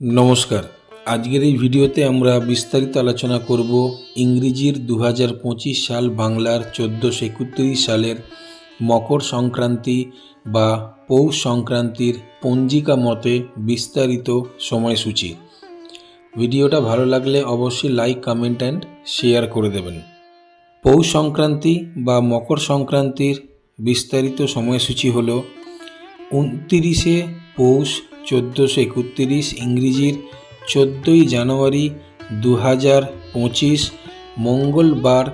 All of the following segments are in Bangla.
নমস্কার। আজকের এই ভিডিওতে আমরা বিস্তারিত আলোচনা করব ইংরেজির দু হাজার পঁচিশ সাল বাংলার চোদ্দোশো একত্রিশ সালের মকর সংক্রান্তি বা পৌষ সংক্রান্তির পঞ্জিকা মতে বিস্তারিত সময়সূচি। ভিডিওটা ভালো লাগলে অবশ্যই লাইক কমেন্ট অ্যান্ড শেয়ার করে দেবেন। পৌষ সংক্রান্তি বা মকর সংক্রান্তির বিস্তারিত সময়সূচি হল উনতিরিশে পৌষ চোদ্দোশো একত্রিশ ইংরেজির চোদ্দোই জানুয়ারি দু হাজার পঁচিশ মঙ্গলবার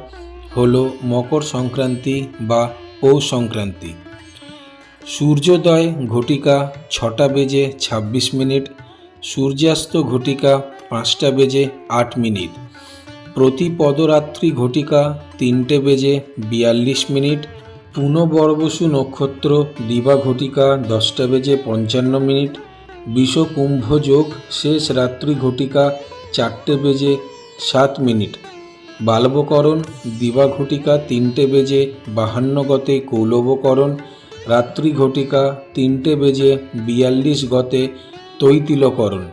হলো মকর সংক্রান্তি বা পৌষ সংক্রান্তি। সূর্যোদয় ঘটিকা ছটা বেজে ছাব্বিশ মিনিট, সূর্যাস্ত ঘটিকা পাঁচটা বেজে আট মিনিট। প্রতি পদরাত্রি ঘটিকা তিনটে বেজে বিয়াল্লিশ মিনিট, পুনবর্বসু নক্ষত্র দিবা ঘটিকা দশটা বেজে পঞ্চান্ন মিনিট বিষকুম্ভ যোগ শেষ রাত্রি ঘটিকা চারটে বেজে সাত মিনিট। বাল্বকরণ, দিবা ঘটিকা তিনটে বেজে বাহান্ন গতে কৌলবকরণ, রাত্রি ঘটিকা তিনটে বেজে বিয়াল্লিশ গতে তৈতিলকরণ।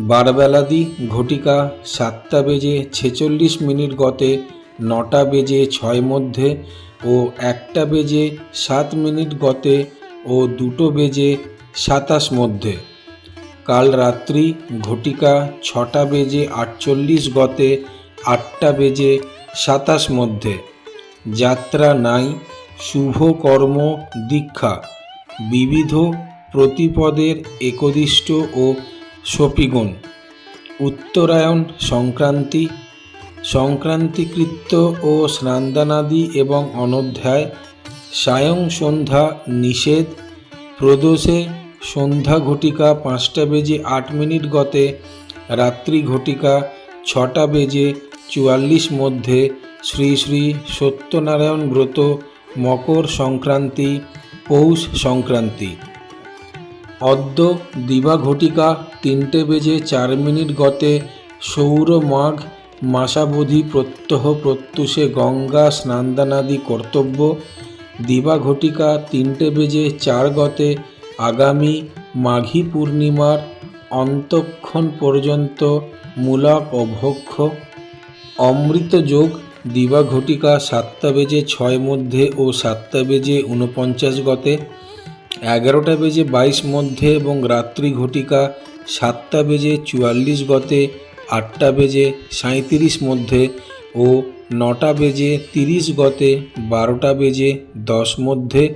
বারবেলাদি ঘটিকা সাতটা বেজে ছেচল্লিশ মিনিট গতে নটা বেজে ছয় মধ্যে ও একটা বেজে সাত মিনিট গতে ও দুটো বেজে সাতাশ মধ্যে। কাল রাত্রি ঘটিকা ছটা বেজে আটচল্লিশ গতে আটটা বেজে সাতাশ মধ্যে। যাত্রা নাই, শুভ কর্ম দীক্ষা, বিবিধ প্রতিপদের একদিষ্ট ও সপিগুণ। উত্তরায়ণ সংক্রান্তি, সংক্রান্তিকৃত্য ও স্নান্দানাদি এবং অনধ্যায়, সায়ং সন্ধ্যা নিষেধ, প্রদোষে সন্ধ্যা ঘটিকা পাঁচটা বেজে আট মিনিট গতে, রাত্রি ঘটিকা ছটা বেজে চুয়াল্লিশ মধ্যে শ্রী শ্রী সত্যনারায়ণ ব্রত, মকর সংক্রান্তি, পৌষ সংক্রান্তি। অদ্য দিবা ঘটিকা তিনটে বেজে চার মিনিট গতে, সৌর মাঘ, মাসাবধি প্রত্যহ প্রত্যুষে গঙ্গা স্নানদানাদি কর্তব্য। দিবা ঘটিকা তিনটে বেজে চার গতে আগামী মাঘী পূর্ণিমার অন্তক্ষণ পর্যন্ত মূলক ও ভক্ষ অমৃত যোগ দিবা ঘটিকা সাতটা বেজে ছয় মধ্যে ও সাতটা বেজে উনপঞ্চাশ গতে, এগারোটা বেজে বাইশ মধ্যে এবং রাত্রি ঘটিকা সাতটা বেজে চুয়াল্লিশ গতে, আটটা বেজে সাঁত্রিশ মধ্যে ও নটা বেজে তিরিশ গতে, বারোটা বেজে দশ মধ্যে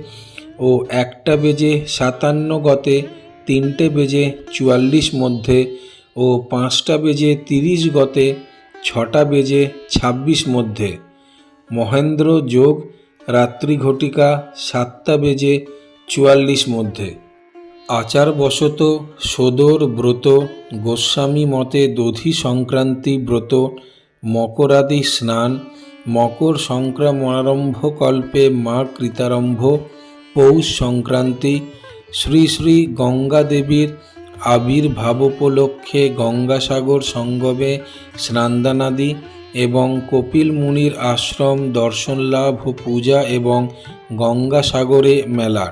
ও একটা বেজে সাতান্ন গতে তিনটে বেজে চুয়াল্লিশ মধ্যে ও পাঁচটা বেজে তিরিশ গতে ছটা বেজে ছাব্বিশ মধ্যে। মহেন্দ্র যোগ রাত্রি ঘটিকা সাতটা বেজে চুয়াল্লিশ মধ্যে। আচারবশত সদর ব্রত, গোস্বামী মতে দধি সংক্রান্তি ব্রত, মকরাদি স্নান, মকর সংক্রমণারম্ভ কল্পে মা কৃতারম্ভ পৌষ সংক্রান্তি শ্রী শ্রী গঙ্গা দেবীর আবির্ভাবোপলক্ষে গঙ্গাসাগর সঙ্গমে স্নানদানাদি এবং কপিল মুনির আশ্রম দর্শন লাভ পূজা এবং গঙ্গাসাগরে মেলা